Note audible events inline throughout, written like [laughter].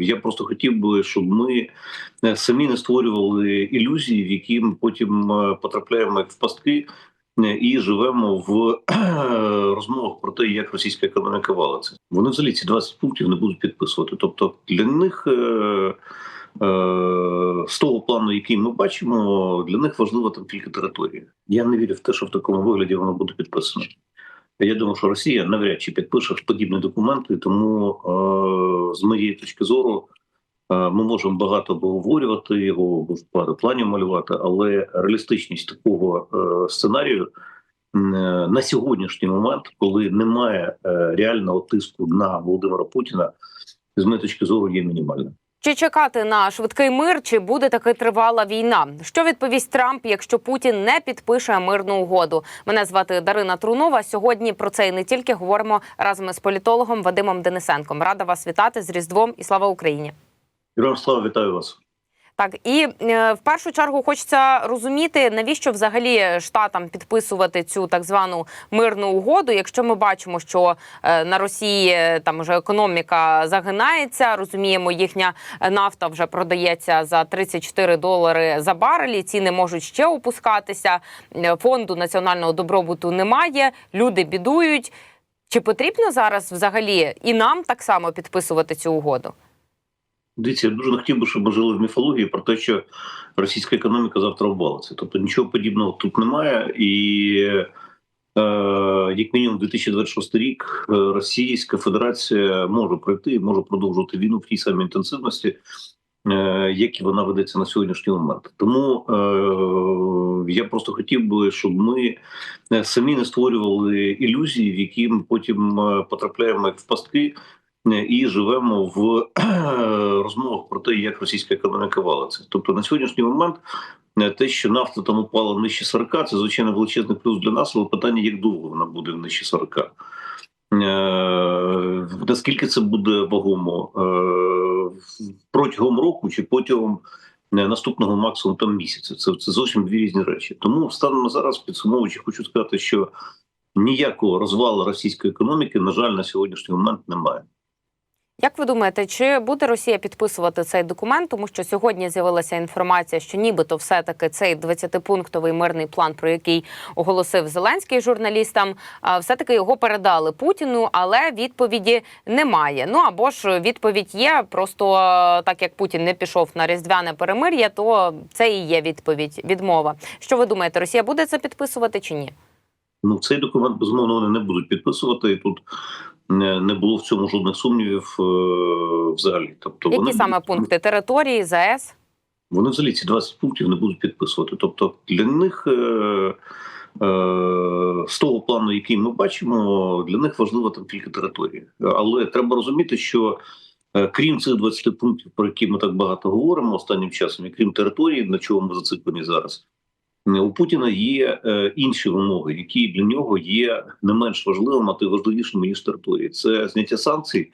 я просто хотів би, щоб ми е, самі не створювали ілюзії, в які ми потім е, потрапляємо як в пастки. е, І живемо в розмовах про те, як російська економіка валиться. Вони взагалі ці 20 пунктів не будуть підписувати. Тобто для них з того плану, який ми бачимо, для них важлива там тільки територія. Я не вірю в те, що в такому вигляді воно буде підписано. Я думаю, що Росія навряд чи підпише подібні документи, тому е, з моєї точки зору е, ми можемо багато обговорювати його, багато планів малювати, але реалістичність такого е, сценарію на сьогоднішній момент, коли немає реального тиску на Володимира Путіна, з моєї точки зору, є мінімальна. Чи чекати на швидкий мир, чи буде таки тривала війна? Що відповість Трамп, якщо Путін не підпише мирну угоду? Мене звати Дарина Трунова. Сьогодні про це і не тільки говоримо разом із політологом Вадимом Денисенком. Рада вас вітати з Різдвом і слава Україні. Героям слава, вітаю вас. Так і е, в першу чергу хочеться розуміти, навіщо взагалі штатам підписувати цю так звану мирну угоду, якщо ми бачимо, що е, на Росії е, там вже економіка загинається. Розуміємо, їхня нафта вже продається за 34 долари за барелі. Ціни можуть ще опускатися. Фонду національного добробуту немає. Люди бідують. Чи потрібно зараз взагалі і нам так само підписувати цю угоду? Дивіться, я дуже не хотів би, щоб ми жили в міфології про те, що російська економіка завтра обвалиться. Тобто нічого подібного тут немає. І е, як мінімум 2026 рік е, Російська Федерація може пройти, може продовжувати війну в тій самій інтенсивності, е, як і вона ведеться на сьогоднішній момент. Тому е, я просто хотів би, щоб ми е, самі не створювали ілюзії, в які ми потім е, потрапляємо як в пастки. І живемо в [clears throat] розмовах про те, як російська економіка валиться. Тобто на сьогоднішній момент е, те, що нафта там упала нижче 40, це звичайно величезний плюс для нас, але питання, як довго вона буде нижче 40. Е, Наскільки це буде вагомо Е, протягом року чи протягом наступного максимум там місяця? Це, це зовсім дві різні речі. Тому станом на зараз, підсумовуючи, хочу сказати, що ніякого розвалу російської економіки, на жаль, на сьогоднішній момент немає. Як ви думаєте, чи буде Росія підписувати цей документ? Тому що сьогодні з'явилася інформація, що нібито все-таки цей 20-пунктовий мирний план, про який оголосив Зеленський журналістам, все-таки його передали Путіну, але відповіді немає. Ну або ж відповідь є. Просто так як Путін не пішов на різдвяне перемир'я, то це і є відповідь відмова. Що ви думаєте, Росія буде це підписувати чи ні? Ну, цей документ безумовно вони не будуть підписувати, і тут не, було в цьому жодних сумнівів е, взагалі. Тобто Які вони саме пункти території ЗАЕС? вони взагалі ці 20 пунктів не будуть підписувати. Тобто для них е, е, з того плану, який ми бачимо, для них важлива там тільки територія. Але треба розуміти, що е, крім цих 20 пунктів, про які ми так багато говоримо останнім часом, і крім території, на чому ми зациклені зараз. Е, У Путіна є е, інші вимоги, які для нього є не менш важливими, а то й важливішими ніж території. Це зняття санкцій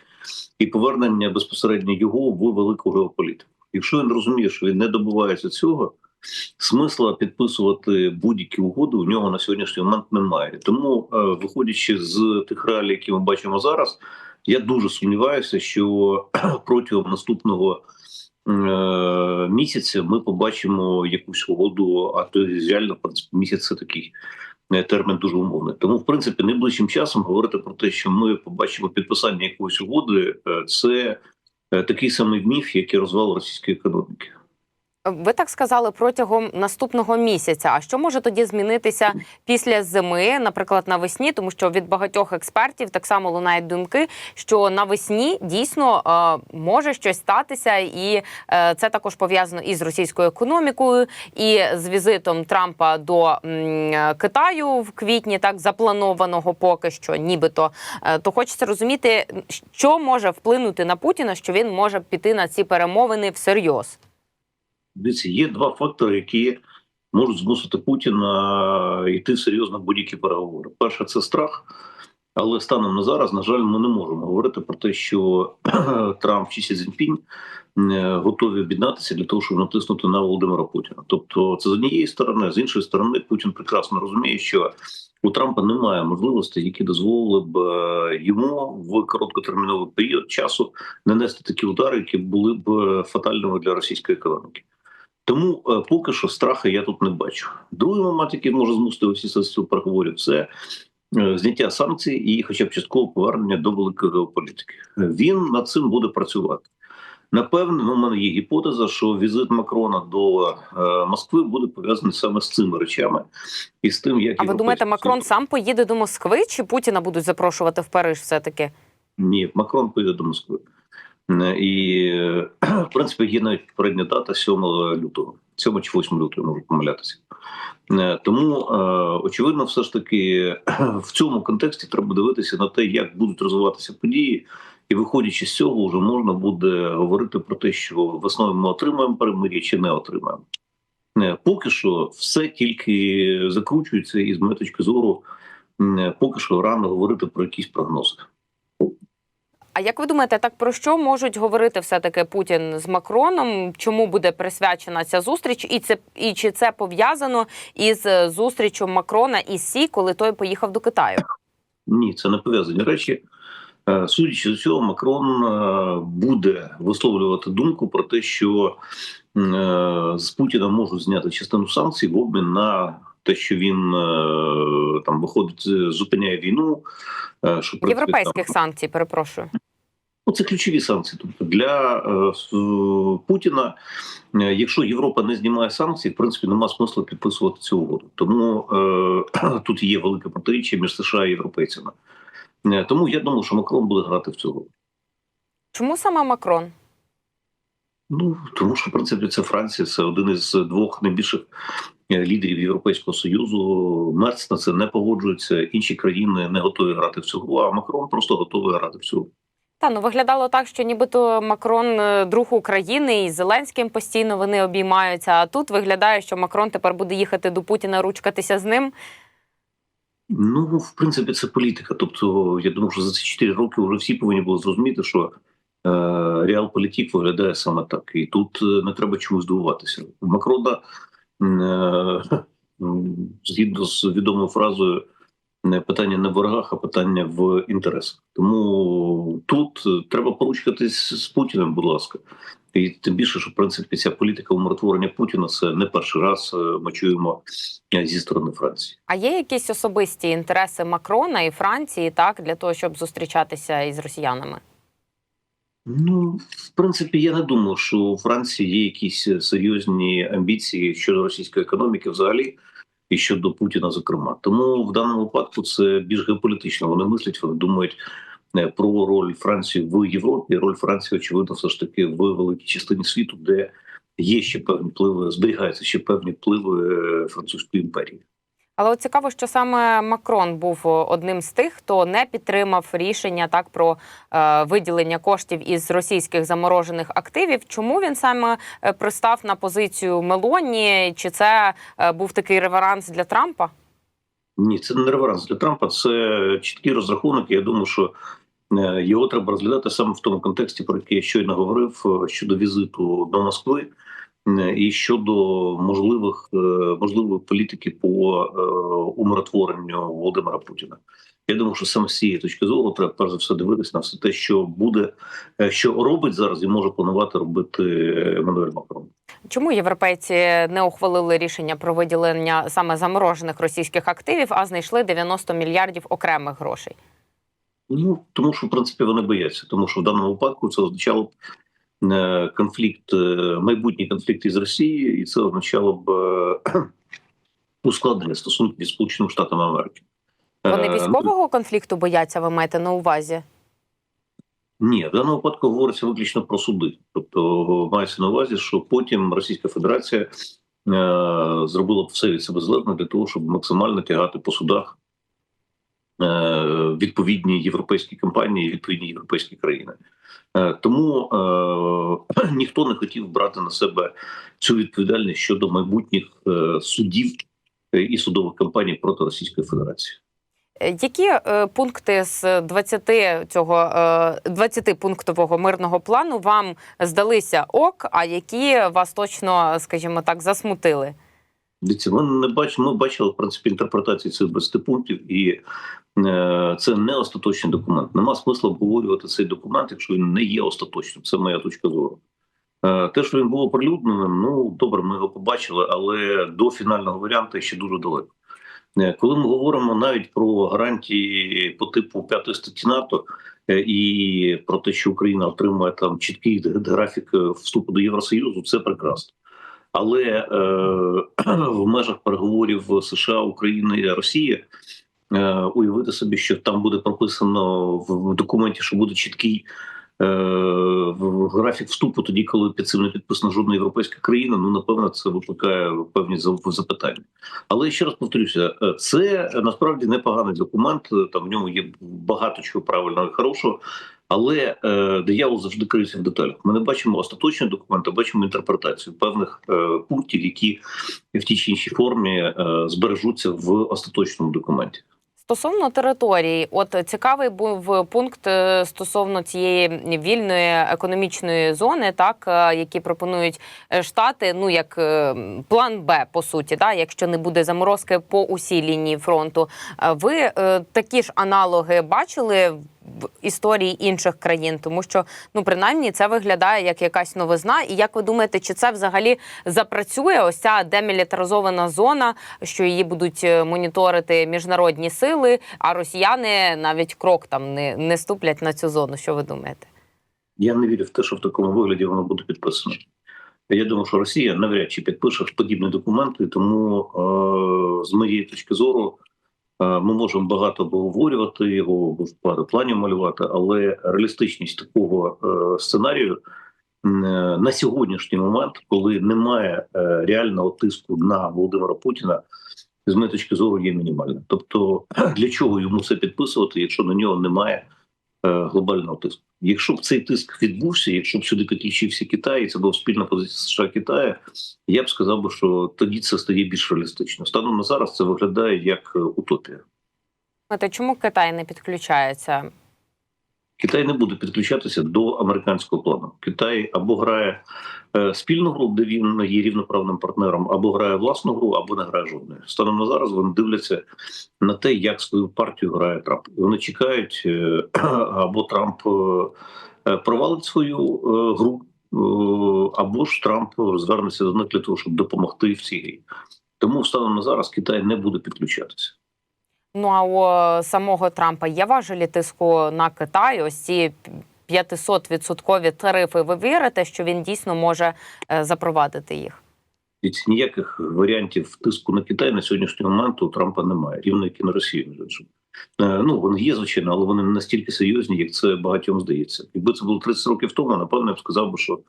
і повернення безпосередньо його в велику геополітику. Якщо він розуміє, що він не добувається цього, смисла підписувати будь-які угоди у нього на сьогоднішній момент немає. Тому, е, виходячи з тих реалій, які ми бачимо зараз, я дуже сумніваюся, що [clears throat] протягом наступного місяця ми побачимо якусь угоду, а то реально місяць це такий. е, Термін дуже умовний. Тому, в принципі, найближчим часом говорити про те, що ми побачимо підписання якоїсь угоди, е, це е, такий самий міф, який розвал російської економіки. Ви так сказали протягом наступного місяця. А що може тоді змінитися після зими, наприклад, навесні? Тому що від багатьох експертів так само лунають думки, що навесні дійсно е, може щось статися, і е, це також пов'язано і з російською економікою, і з візитом Трампа до м, Китаю в квітні, так запланованого поки що, нібито. Е, то хочеться розуміти, що може вплинути на Путіна, що він може піти на ці перемовини всерйоз. Дивіться, є два фактори, які можуть змусити Путіна йти серйозно будь-які переговори. Перше, це страх. Але станом на зараз, на жаль, ми не можемо говорити про те, що [clears throat] Трамп чи Сі Цзіньпінь готові об'єднатися для того, щоб натиснути на Володимира Путіна. Тобто, це з однієї сторони, з іншої сторони, Путін прекрасно розуміє, що у Трампа немає можливостей, які дозволили б е, йому в короткотерміновий період часу нанести такі удари, які були б е, фатальними для російської економіки. Тому е, поки що страхи я тут не бачу. Другий момент, який може змусити усі сесії переговорів, це е, зняття санкцій і, хоча б частково повернення до великої геополітики. Він над цим буде працювати. Напевне, ну, в мене є гіпотеза, що візит Макрона до е, Москви буде пов'язаний саме з цими речами і з тим, як А ви думаєте, Макрон сам поїде до Москви, чи Путіна будуть запрошувати в Париж все таки? Ні, Макрон поїде до Москви. І, [clears throat] в принципі, є навіть попередня дата 7 лютого, 7 чи 8 лютого, можу помилятися. Е, Тому, е, очевидно, все ж таки [clears throat] в цьому контексті треба дивитися на те, як будуть розвиватися події, і виходячи з цього, вже можна буде говорити про те, що весною ми отримаємо перемир'я чи не отримаємо. Е, Поки що все тільки закручується, і з моєї точки зору, поки що рано говорити про якісь прогнози. А як ви думаєте, так про що можуть говорити все таки Путін з Макроном? Чому буде присвячена ця зустріч? І це і чи це пов'язано із е, зустрічю Макрона і Сі, коли той поїхав до Китаю? Ні, це не пов'язані речі. Е, Судячи з цього, Макрон е, буде висловлювати думку про те, що з Путіна можуть зняти частину санкцій в обмін на те, що він е, там виходить, е, зупиняє війну. е, Що Європейських там, санкцій, перепрошую. ну, це ключові санкції. Тобто для е, Путіна, е, якщо Європа не знімає санкції, в принципі немає смисла підписувати цю угоду. Тому е, [clears throat] тут є велике протиріччя між США і європейцями. Е, Тому я думаю, що Макрон буде грати в цю гру. Чому саме Макрон? Ну тому що в принципі це Франція, це один із двох найбільших е, лідерів Європейського союзу. Мерц на це не погоджується. Інші країни не готові грати в цю гру. А Макрон просто готовий грати в цю гру. Та ну виглядало так, що нібито Макрон е, друг України і з Зеленським постійно вони обіймаються. А тут виглядає, що Макрон тепер буде їхати до Путіна, ручкатися з ним. Ну, в принципі, це політика. Тобто, я думаю, що за ці 4 роки вже всі повинні були зрозуміти, що е, реал-політик виглядає саме так. І тут е, не треба чомусь здивуватися. Макрона, е, [laughs] згідно з відомою фразою, питання не в ворогах, а питання в інтересах. Тому тут треба поручкатись з Путіним, будь ласка. І тим більше, що в принципі ця політика умиротворення Путіна це не перший раз ми чуємо зі сторони Франції. А є якісь особисті інтереси Макрона і Франції, так для того, щоб зустрічатися із росіянами? Ну, в принципі, я не думаю, що у Франції є якісь е, серйозні амбіції щодо російської економіки взагалі і щодо Путіна, зокрема. Тому в даному випадку це більш геополітично. Вони мислять, вони думають е, про роль Франції в Європі. Роль Франції, очевидно, все ж таки в великій частині світу, де є ще певні впливи, зберігаються ще певні впливи е, французької імперії. Але от цікаво, що саме Макрон був одним з тих, хто не підтримав рішення так про е, виділення коштів із російських заморожених активів. Чому він саме е, пристав на позицію Мелоні? Чи це е, був такий реверанс для Трампа? Ні, це не реверанс для Трампа. Це чіткий розрахунок. Я думаю, що е, його треба розглядати саме в тому контексті, про який я щойно говорив е, щодо візиту до Москви е, і щодо можливих е, можливої політики по е, умиротворенню Володимира Путіна. Я думаю, що саме з цієї точки зору треба перш за все дивитися на все те, що буде, е, що робить зараз, і може планувати робити Еммануель Макрон. Чому європейці не ухвалили рішення про виділення саме заморожених російських активів, а знайшли 90 мільярдів окремих грошей? Ну тому що в принципі вони бояться, тому що в даному випадку це означало б е, конфлікт, е, майбутній конфлікт із Росією, і це означало б е, ускладнення стосунків зі Сполученими Штатами Америки. Вони військового конфлікту бояться, ви маєте на увазі? Ні, в даному випадку говориться виключно про суди. Тобто мається на увазі, що потім Російська Федерація е, зробила б все від себе залежне для того, щоб максимально тягати по судах відповідні європейські компанії, відповідні європейські країни. Е, тому е, [clears throat] ніхто не хотів брати на себе цю відповідальність щодо майбутніх е, судів е, і судових кампаній проти Російської Федерації. Е, Які е, пункти з 20 цього е, 20 пунктового мирного плану вам здалися ок, а які вас точно, скажімо так, засмутили? Дивіться, ми не бачимо. Ми бачили в принципі інтерпретації цих 20 пунктів, і е, це не остаточний документ. Нема смисла обговорювати цей документ, якщо він не є остаточним. Це моя точка зору. Е, те, що він був оприлюдненим, ну добре, ми його побачили, але до фінального варіанту ще дуже далеко. Е, Коли ми говоримо навіть про гарантії по типу п'ятої статті НАТО е, і про те, що Україна отримує там чіткий графік е, вступу до Євросоюзу, це прекрасно. Але е, [clears throat] в межах переговорів США, України і Росії е, уявити собі, що там буде прописано в, документі, що буде чіткий е, графік вступу, тоді, коли під цим не підписана жодна європейська країна, ну напевно, це викликає певні запитання. Але ще раз повторюся, е, це насправді непоганий документ. е, Там в ньому є багато чого правильного і хорошого. Але е, диявол завжди криється в деталях. Ми не бачимо остаточний документ, а бачимо інтерпретацію певних е, пунктів, які в тій чи іншій формі е, збережуться в остаточному документі. Стосовно території, от цікавий був пункт е, стосовно цієї вільної економічної зони, так е, які пропонують е, штати. Ну як план Б, по суті, да, якщо не буде заморозки по усій лінії фронту. Ви такі ж аналоги бачили в історії інших країн, тому що ну принаймні це виглядає як якась новизна. І як ви думаєте, чи це взагалі запрацює? Ось ця демілітаризована зона, що її будуть е, моніторити міжнародні сили, а росіяни навіть крок там не, не ступлять на цю зону. Що ви думаєте? Я не вірю в те, що в такому вигляді воно буде підписано. Я думаю, що Росія навряд чи підпише подібні документи, тому е, з моєї точки зору ми можемо багато обговорювати його, багато планів малювати, але реалістичність такого е, сценарію е, на сьогоднішній момент, коли немає е, реального тиску на Володимира Путіна, з моєї точки зору є мінімальна. Тобто, [clears throat] для чого йому це підписувати, якщо на нього немає е, глобального тиску? Якщо б цей тиск відбувся, якщо б сюди підключився Китай, і це була спільна позиція США Китаю, я б сказав би, що тоді це стає більш реалістично. Станом на зараз це виглядає як е, утопія. А чому Китай не підключається? Китай не буде підключатися до американського плану. Китай або грає е, спільну гру, де він є рівноправним партнером, або грає власну гру, або не грає жодної. Станом на зараз вони дивляться на те, як свою партію грає Трамп. Вони чекають, е, [clears throat] або Трамп е, провалить свою гру, або ж Трамп звернеться до них для того, щоб допомогти в цій грі. Тому станом на зараз Китай не буде підключатися. Ну а у самого Трампа є важелі тиску на Китай. Ось ці 500-відсоткові тарифи. Ви вірите, що він дійсно може е, запровадити їх? Від ніяких варіантів тиску на Китай на сьогоднішній момент у Трампа немає, рівно як і на Росію. Е, Ну вони є звичайно, але вони не настільки серйозні, як це багатьом здається. Якби це було 30 років тому, напевно, я б сказав би, що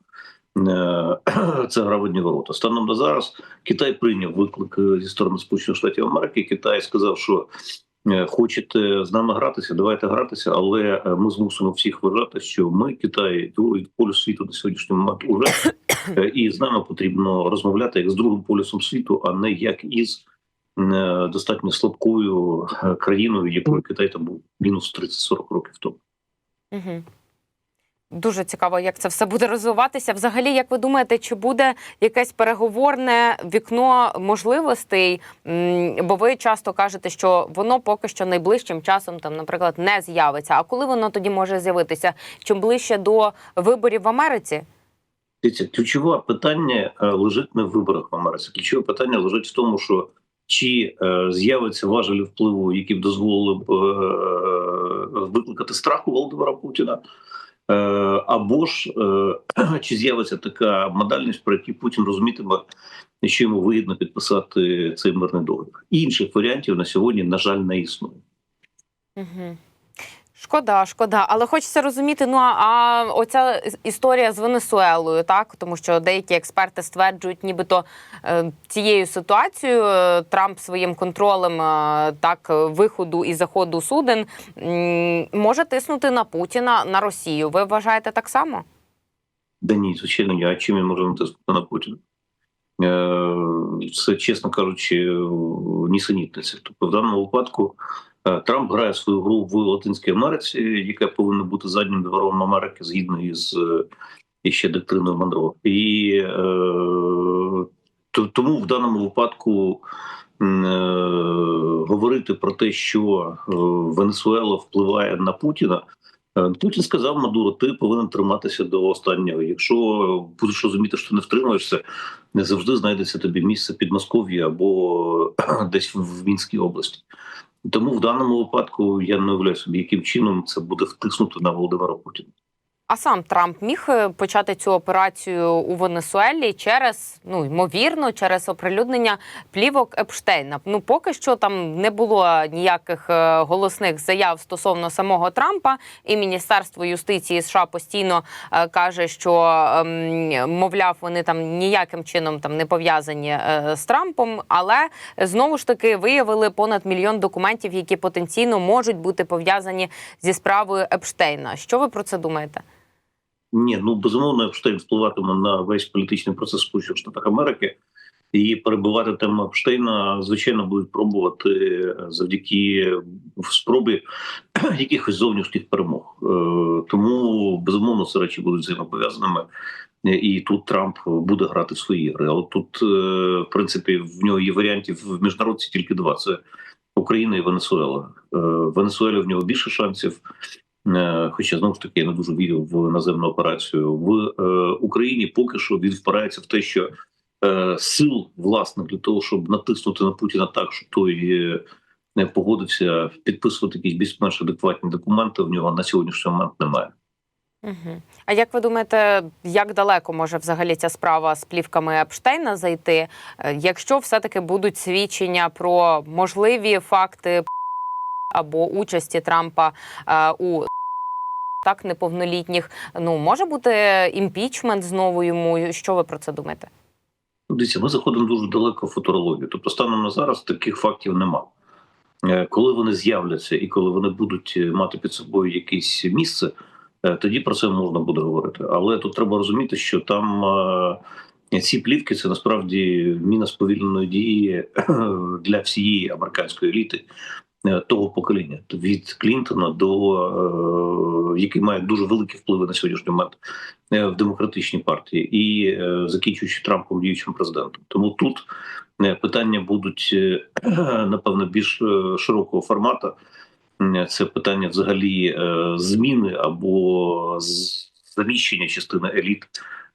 е, [clears throat] це гра в одні ворота. Станом на зараз Китай прийняв виклик е, зі сторони Сполучених Штатів Америки. Китай сказав, що хочете з нами гратися, давайте гратися, але ми змусимо всіх вважати, що ми Китай другий полюс світу на сьогоднішній момент уже [coughs] і з нами потрібно розмовляти як з другим полюсом світу, а не як із достатньо слабкою е, країною, якою Китай там був мінус 30-40 років тому. Угу. Дуже цікаво, як це все буде розвиватися. Взагалі, як ви думаєте, чи буде якесь переговорне вікно можливостей? Бо ви часто кажете, що воно поки що найближчим часом, там, наприклад, не з'явиться. А коли воно тоді може з'явитися? Чим ближче до виборів в Америці? Ключове питання е, лежить не в виборах в Америці. Ключове питання лежить в тому, що чи е, з'явиться важелі впливу, які б дозволили б е, викликати страх у Володимира Путіна. Е, або ж е, [clears throat] чи з'явиться така модальність, про яку Путін розумітиме, що йому вигідно підписати цей мирний договір. Інших варіантів на сьогодні, на жаль, не існує. Угу. Шкода, шкода, але хочеться розуміти. Ну а, оця історія з Венесуелою, так тому що деякі експерти стверджують, нібито е, цією ситуацією е, Трамп своїм контролем е, так виходу і заходу суден може тиснути на Путіна на Росію. Ви вважаєте так само? Да ні, звичайно, ні. А чим він може натиснути на Путіна? Це, чесно кажучи, нісенітниця. Тобто, в даному випадку е, Трамп грає свою гру в Латинській Америці, яка повинна бути заднім двором Америки згідно із е, іще доктриною Монро. І е, тому в даному випадку говорити про те, що Венесуела впливає на Путіна. Е, Путін сказав Мадуро, ти повинен триматися до останнього. Якщо будеш розуміти, що не втримаєшся, не завжди знайдеться тобі місце під Москов'ї або [clears throat] десь в Мінській області. Тому в даному випадку я не уявляю собі, яким чином це буде втиснуто на Володимира Путіна. А сам Трамп міг е, почати цю операцію у Венесуелі через ну ймовірно, через оприлюднення плівок Епштейна. Ну поки що там не було ніяких е, голосних заяв стосовно самого Трампа, і Міністерство юстиції США постійно е, каже, що ем, мовляв, вони там ніяким чином там не пов'язані з Трампом, але знову ж таки виявили понад мільйон документів, які потенційно можуть бути пов'язані зі справою Епштейна. Що ви про це думаєте? Ні, ну безумовно, Епштейн впливатиме на весь політичний процес Сполучених Штатах Америки. І перебивати тему Епштейна, звичайно, будуть пробувати е, завдяки спробі [clears throat] якихось зовнішніх перемог. Е, Тому безумовно ці речі будуть взаємопов'язаними. Е, І тут Трамп буде грати в свої ігри. Але тут, в принципі, в нього є варіантів в міжнародці тільки два: це Україна і Венесуела. В Венесуелі в нього більше шансів. Е, Хоча знову ж таки я не дуже вірю в наземну операцію в е, Україні. Поки що він впирається в те, що е, сил власне для того, щоб натиснути на Путіна так, щоб той не погодився підписувати якісь більш-менш адекватні документи. В нього на сьогоднішній момент немає. Угу. А як ви думаєте, як далеко може взагалі ця справа з плівками Епштейна зайти, якщо все-таки будуть свідчення про можливі факти або участі Трампа е, у так неповнолітніх? Ну може бути імпічмент знову йому? Що ви про це думаєте? Дивіться, ми заходимо дуже далеко в футурологію. Тобто, станом на зараз таких фактів нема. Е, Коли вони з'являться і коли вони будуть е, мати під собою якесь місце, е, тоді про це можна буде говорити. Але тут треба розуміти, що там е, ці плівки це насправді міна сповільненої дії [clears throat] для всієї американської еліти е, того покоління від Клінтона до е, який має дуже великі впливи на сьогоднішній момент е, в демократичній партії і е, закінчуючи Трампом діючим президентом. Тому тут е, питання будуть е, [clears throat] напевно більш е, широкого формату. Е, Це питання взагалі е, зміни або заміщення частини еліт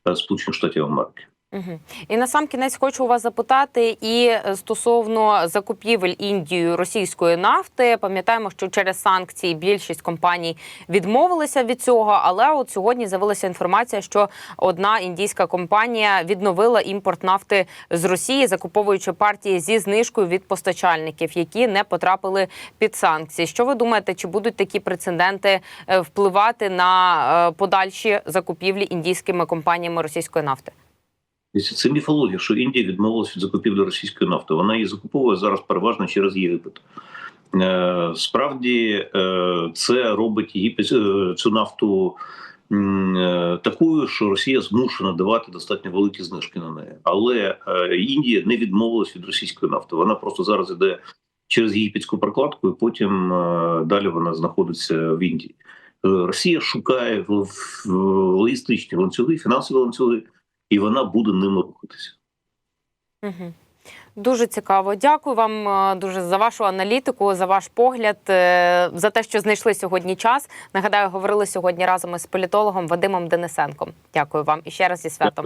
е, Сполучених Штатів Америки. Угу. І на сам кінець хочу у вас запитати і е, стосовно закупівель Індією російської нафти. Пам'ятаємо, що через санкції більшість компаній відмовилися від цього. Але от сьогодні з'явилася інформація, що одна індійська компанія відновила імпорт нафти з Росії, закуповуючи партії зі знижкою від постачальників, які не потрапили під санкції. Що ви думаєте, чи будуть такі прецеденти е, впливати на е, подальші закупівлі індійськими компаніями російської нафти? Це міфологія, що Індія відмовилась від закупівлі російської нафти. Вона її закуповує зараз переважно через Єгипет. Е, Справді е, це робить Єгипет е, цю нафту такою, що Росія змушена давати достатньо великі знижки на неї. Але Індія не відмовилась від російської нафти. Вона просто зараз іде через єгипетську прокладку, і потім далі вона знаходиться в Індії. Росія шукає в логістичні ланцюги, фінансові ланцюги, і вона буде ними рухатися. Угу. Дуже цікаво. Дякую вам е, дуже за вашу аналітику, за ваш погляд, е, за те, що знайшли сьогодні час. Нагадаю, говорили сьогодні разом із політологом Вадимом Денисенком. Дякую вам і ще раз зі святом.